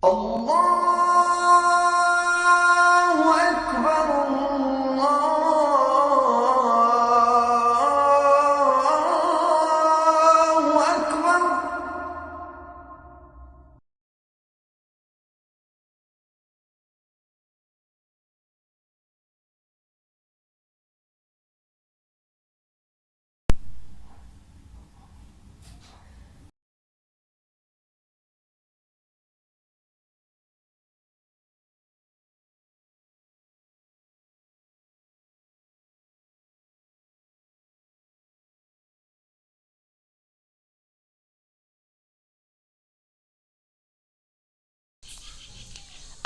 Allah!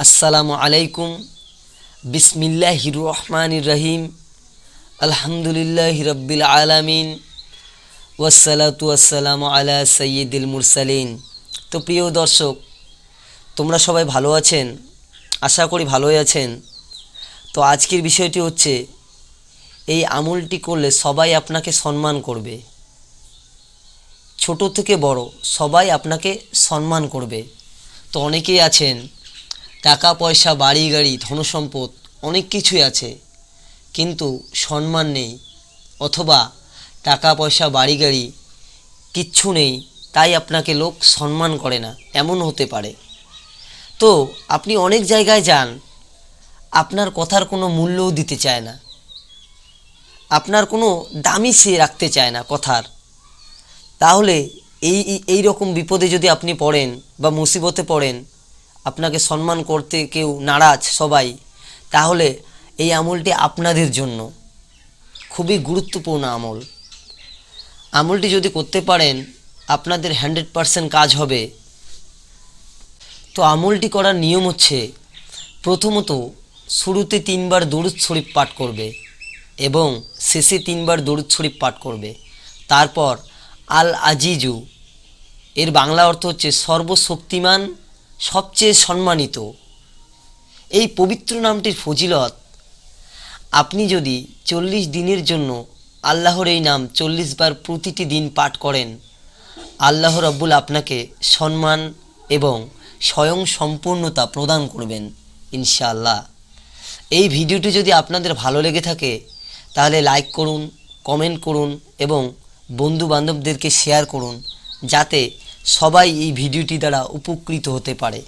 আসসালামু আলাইকুম। বিসমিল্লাহির রহমান রহিম। আলহামদুলিল্লাহ রব্বিল আলামিন। ওয়াসালাতু আসসালামু আলা সৈয়দুল মুরসালিন। তো প্রিয় দর্শক, তোমরা সবাই ভালো আছেন? আশা করি ভালোই আছেন। তো আজকের বিষয়টি হচ্ছে, এই আমলটি করলে সবাই আপনাকে সম্মান করবে। ছোট থেকে বড় সবাই আপনাকে সম্মান করবে। তো অনেকেই আছেন টাকা, পয়সা, বাড়ি, গাড়ি, ধনসম্পদ অনেক কিছুই আছে। কিন্তু সম্মান নেই অথবা টাকা, পয়সা, বাড়ি, গাড়ি কিচ্ছু নেই, তাই আপনাকে লোক সম্মান করে না। এমন হতে পারে। তো আপনি অনেক জায়গায় যান, আপনার কথার কোনো মূল্যও দিতে চায় না। আপনার কোনো দামই সে রাখতে চায় না কথার। তাহলে এই- এই রকম বিপদে যদি আপনি পড়েন বা মুসিবতে পড়েন আপনাকে সম্মান করতে কেউ নারাজ সবাই, তাহলে এই আমলটি আপনাদের জন্য খুবই গুরুত্বপূর্ণ আমল। আমলটি যদি করতে পারেন, আপনাদের হান্ড্রেড পারসেন্ট কাজ হবে। তো আমলটি করার নিয়ম হচ্ছে, প্রথমত শুরুতে তিনবার দরুদ শরীফ পাঠ করবে এবং শেষে তিনবার দরুদ শরীফ পাঠ করবে। তারপর আল আজিজু, এর বাংলা অর্থ হচ্ছে সর্বশক্তিমান সবচেয়ে সম্মানিত। এই পবিত্র নামটির ফজিলত, আপনি যদি চল্লিশ দিনের জন্য আল্লাহর এই নাম চল্লিশ বার প্রতিটি দিন পাঠ করেন, আল্লাহ রব্বুল আপনাকে সম্মান এবং স্বয়ং সম্পূর্ণতা প্রদান করবেন, ইনশাআল্লাহ। এই ভিডিওটি যদি আপনাদের ভালো লেগে থাকে, তাহলে লাইক করুন, কমেন্ট করুন এবং বন্ধু বান্ধবদেরকে শেয়ার করুন, যাতে সবাই এই ভিডিওটি দ্বারা উপকৃত হতে পারে।